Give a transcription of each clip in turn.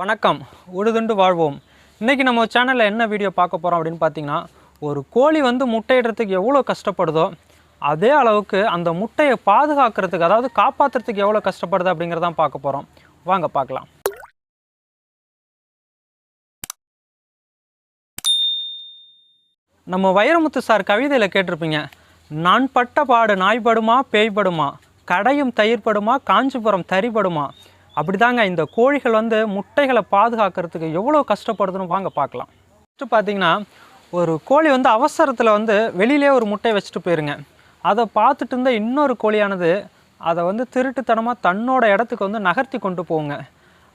வணக்கம். உழுதுண்டு வாழ்வோம். இன்றைக்கி நம்ம சேனலில் என்ன வீடியோ பார்க்க போகிறோம் அப்படின்னு பார்த்தீங்கன்னா ஒரு கோழி வந்து முட்டையிடுறதுக்கு எவ்வளோ கஷ்டப்படுதோ அதே அளவுக்கு அந்த முட்டையை பாதுகாக்கிறதுக்கு அதாவது காப்பாற்றுறதுக்கு எவ்வளோ கஷ்டப்படுது அப்படிங்கிறதான் பார்க்க போகிறோம் வாங்க பார்க்கலாம். நம்ம வைரமுத்து சார் கவிதையில் கேட்டிருப்பீங்க நான் பட்ட பாடு நாய்படுமா பேய்படுமா? கடையும் தயிர்படுமா காஞ்சிபுரம் தறிபடுமா? அப்படிதாங்க இந்த கோழிகள் வந்து முட்டைகளை பாதுகாக்கிறதுக்கு எவ்வளோ கஷ்டப்படுதுன்னு வாங்க பார்க்கலாம். ஃபஸ்ட்டு பார்த்தீங்கன்னா ஒரு கோழி வந்து அவசரத்தில் வந்து வெளியிலே ஒரு முட்டையை வச்சுட்டு போயிருங்க. அதை பார்த்துட்டு இருந்த இன்னொரு கோழியானது அதை வந்து திருட்டுத்தனமாக தன்னோட இடத்துக்கு வந்து நகர்த்தி கொண்டு போங்க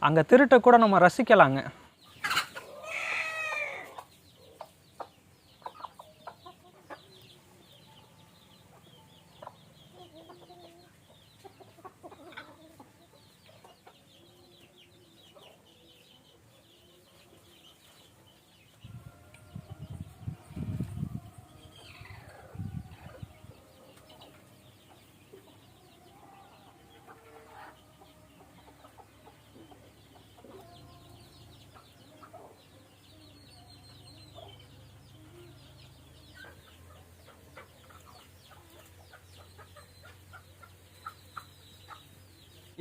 அங்கே திருட்டை கூட நம்ம ரசிக்கலாங்க.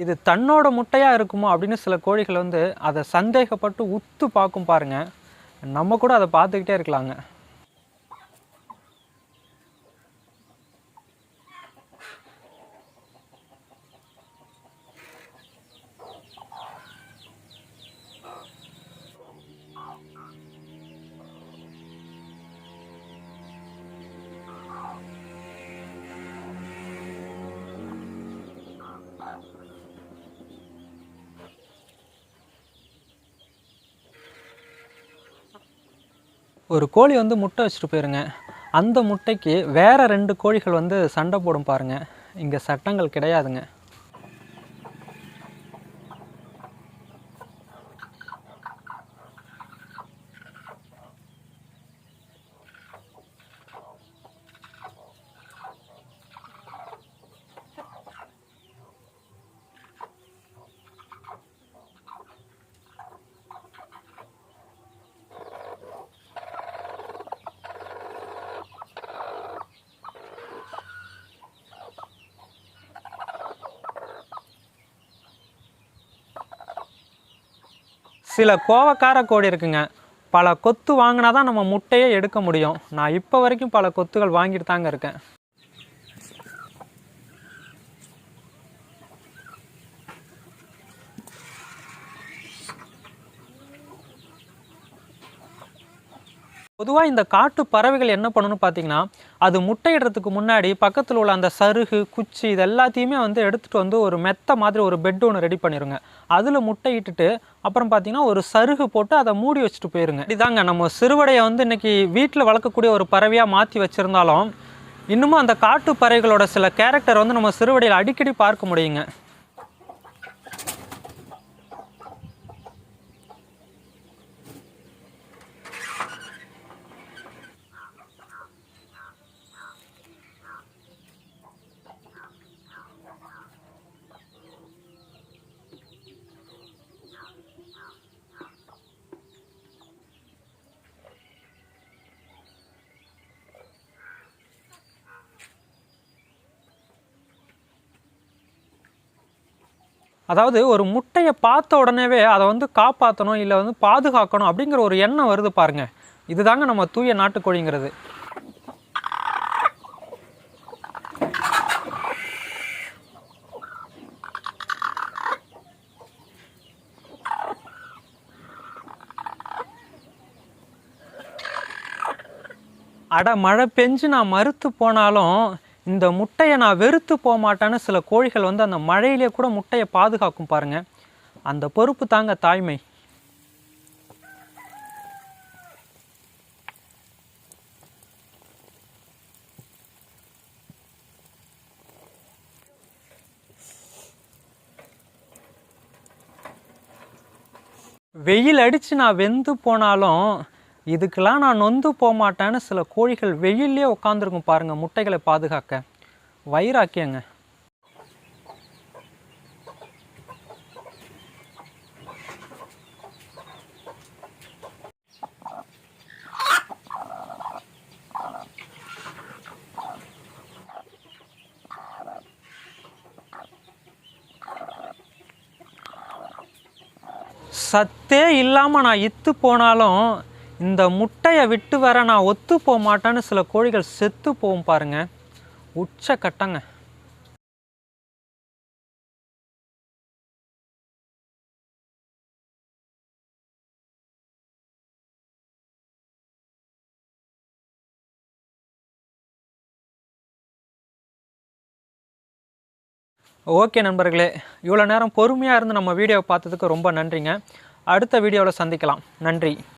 இது தன்னோட முட்டையாக இருக்குமோ அப்படின்னு சில கோழிகள் வந்து அதை சந்தேகப்பட்டு உத்து பார்க்கும் பாருங்க. நம்ம கூட அதை பார்த்துக்கிட்டே இருக்கலாங்க. ஒரு கோழி வந்து முட்டை வச்சுட்டு போயிருங்க. அந்த முட்டைக்கு வேறு ரெண்டு கோழிகள் வந்து சண்டை போடும் பாருங்கள் இங்கே சட்டங்கள் கிடையாதுங்க. சில கோவக்கார கோழி இருக்குங்க. பல கொத்து வாங்கினா தான் நம்ம முட்டையே எடுக்க முடியும். நான் இப்போ வரைக்கும் பல கொத்துகள் வாங்கிட்டு தாங்க இருக்கேன். பொதுவாக இந்த காட்டு பறவைகள் என்ன பண்ணணும்னு பார்த்தீங்கன்னா அது முட்டையிடுறதுக்கு முன்னாடி பக்கத்தில் உள்ள அந்த சருகு குச்சி இது எல்லாத்தையுமே வந்து எடுத்துகிட்டு வந்து ஒரு மெத்த மாதிரி ஒரு பெட் ஒன்று ரெடி பண்ணிடுங்க அதில் முட்டையிட்டுட்டு அப்புறம் பார்த்தீங்கன்னா ஒரு சருகு போட்டு அதை மூடி வச்சுட்டு போயிருங்க. இதாங்க நம்ம சிறுவடையை வந்து இன்றைக்கி வீட்டில் வளர்க்கக்கூடிய ஒரு பறவையாக மாற்றி வச்சுருந்தாலும் இன்னமும் அந்த காட்டு பறவைகளோட சில கேரக்டர் வந்து நம்ம சிறுவடையில் அடிக்கடி பார்க்க முடியுங்க. அதாவது ஒரு முட்டையை பார்த்த உடனேவே அதை வந்து காப்பாற்றணும் இல்லை வந்து பாதுகாக்கணும் அப்படிங்கிற ஒரு எண்ணம் வருது பாருங்கள் இதுதாங்க நம்ம தூய நாட்டுக்கோழிங்கிறது. அட மழை பெஞ்சு நான் மறுத்து போனாலும் இந்த முட்டையை நான் வெறுத்து போக மாட்டேன்னு சில கோழிகள் வந்து அந்த மழையிலே கூட முட்டையை பாதுகாக்கும் பாருங்க. அந்த பொறுப்பு தாங்க தாய்மை. வெயில் அடித்து நான் வெந்து போனாலும் இதுக்கெல்லாம் நான் நொந்து போகமாட்டேன்னு சில கோழிகள் வெயிலே உட்காந்துருக்கும் பாருங்கள் முட்டைகளை பாதுகாக்க. வயிறாக்கியங்க சத்தே இல்லாமல் நான் இத்து போனாலும் இந்த முட்டையை விட்டு வர நான் ஒத்து போக மாட்டேன்னு சில கோழிகள் செத்து போகும் பாருங்க. உச்ச கட்டங்க. ஓகே நண்பர்களே இவ்வளோ நேரம் பொறுமையாக இருந்து நம்ம வீடியோவை பார்த்ததுக்கு ரொம்ப நன்றிங்க. அடுத்த வீடியோவில் சந்திக்கலாம். நன்றி.